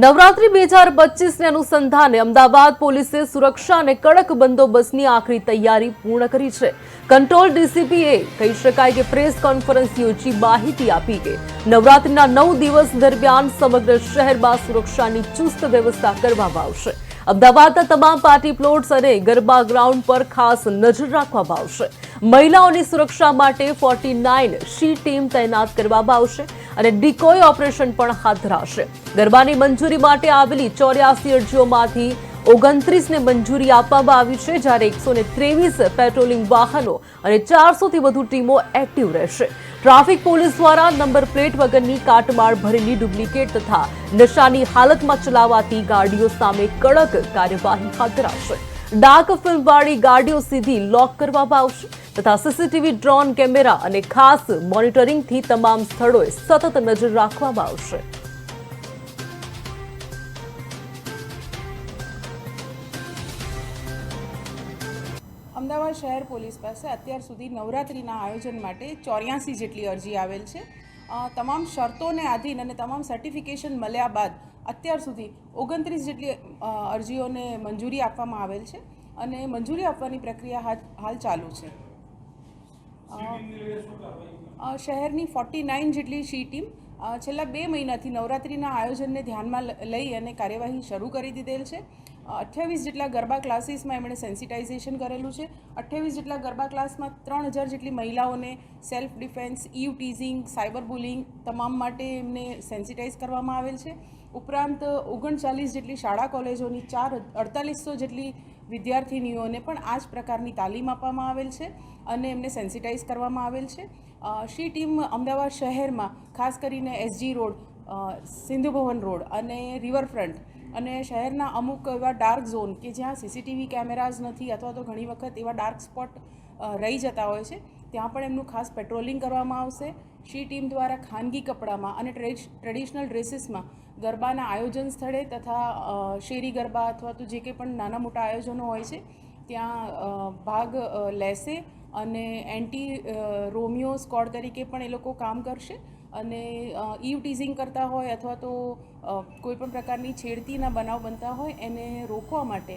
નવરાત્રી બે હજાર પચીસને અનુસંધાને અમદાવાદ પોલીસે સુરક્ષા અને કડક બંદોબસ્તની આખરી તૈયારી પૂર્ણ કરી છે. કંટ્રોલ ડીસીપીએ કહી શકાય કે પ્રેસ કોન્ફરન્સ યોજી માહિતી આપી કે નવરાત્રીના નવ દિવસ દરમિયાન સમગ્ર શહેરમાં સુરક્ષાની ચુસ્ત વ્યવસ્થા કરવામાં આવશે. અમદાવાદના તમામ પાર્ટી પ્લોટ્સ અને ગરબા ગ્રાઉન્ડ પર ખાસ નજર રાખવામાં આવશે. મહિલાઓની સુરક્ષા માટે ફોર્ટી નાઇન શી ટીમ તૈનાત કરવામાં આવશે. અને ડિકોય ઓપરેશન પણ હાથ ધરાશે. ગરબાની મંજૂરી માટે આવેલી ચોર્યાસી અરજીઓમાંથી ઓગણત્રીસને મંજૂરી આપવામાં આવી છે, જ્યારે એકસો ને ત્રેવીસ પેટ્રોલિંગ વાહનો અને ચારસોથી વધુ ટીમો એક્ટિવ રહેશે. ટ્રાફિક પોલીસ દ્વારા નંબર પ્લેટ વગરની કાટમાળ ભરેલી ડુપ્લિકેટ તથા નશાની હાલતમાં ચલાવાતી ગાડીઓ સામે કડક કાર્યવાહી હાથ ધરાશે. ડાર્ક ફિલ્મવાળી ગાડીઓ સીધી લોક કરવામાં આવશે તથા સીસીટીવી ડ્રોન કેમેરા અને ખાસ મોનિટરિંગથી તમામ સ્થળોએ સતત નજર રાખવામાં આવશે. અમદાવાદ શહેર પોલીસ પાસે અત્યાર સુધી નવરાત્રિના આયોજન માટે ચોર્યાસી જેટલી અરજી આવેલ છે. તમામ શરતોને આધીન અને તમામ સર્ટિફિકેશન મળ્યા બાદ અત્યાર સુધી ઓગણત્રીસ જેટલી અરજીઓને મંજૂરી આપવામાં આવેલ છે અને મંજૂરી આપવાની પ્રક્રિયા હાલ ચાલુ છે. શહેરની ફોર્ટી નાઇન જેટલી સી ટીમ છેલ્લા બે મહિનાથી નવરાત્રિના આયોજનને ધ્યાનમાં લઈ અને કાર્યવાહી શરૂ કરી દીધેલ છે. અઠ્યાવીસ જેટલા ગરબા ક્લાસીસમાં એમણે સેન્સિટાઇઝેશન કરેલું છે. અઠ્યાવીસ જેટલા ગરબા ક્લાસમાં ત્રણ હજાર જેટલી મહિલાઓને self defence eve teasing cyber bullying તમામ માટે એમને સેન્સિટાઇઝ કરવામાં આવેલ છે. ઉપરાંત ઓગણચાલીસ જેટલી શાળા કોલેજોની ચાર અડતાલીસો જેટલી વિદ્યાર્થિનીઓને પણ આ જ પ્રકારની તાલીમ આપવામાં આવેલ છે અને એમને સેન્સિટાઇઝ કરવામાં આવેલ છે. શી ટીમ અમદાવાદ શહેરમાં, ખાસ કરીને SG road Sindhu Bhavan road અને રિવરફ્રન્ટ અને શહેરના અમુક એવા ડાર્ક ઝોન કે જ્યાં સીસીટીવી કેમેરાઝ નથી અથવા તો ઘણી વખત એવા ડાર્ક સ્પોટ રહી જતા હોય છે, ત્યાં પણ એમનું ખાસ પેટ્રોલિંગ કરવામાં આવશે. શી ટીમ દ્વારા ખાનગી કપડામાં અને ટ્રેડિશનલ ડ્રેસીસમાં ગરબાના આયોજન સ્થળે તથા શેરી ગરબા અથવા તો જે કંઈ પણ નાના મોટા આયોજનો હોય છે ત્યાં ભાગ લેશે અને એન્ટી રોમિયો સ્કોડ તરીકે પણ એ લોકો કામ કરશે અને ઈવ ટીઝિંગ કરતા હોય અથવા તો કોઈપણ પ્રકારની છેડતીના બનાવ બનતા હોય એને રોકવા માટે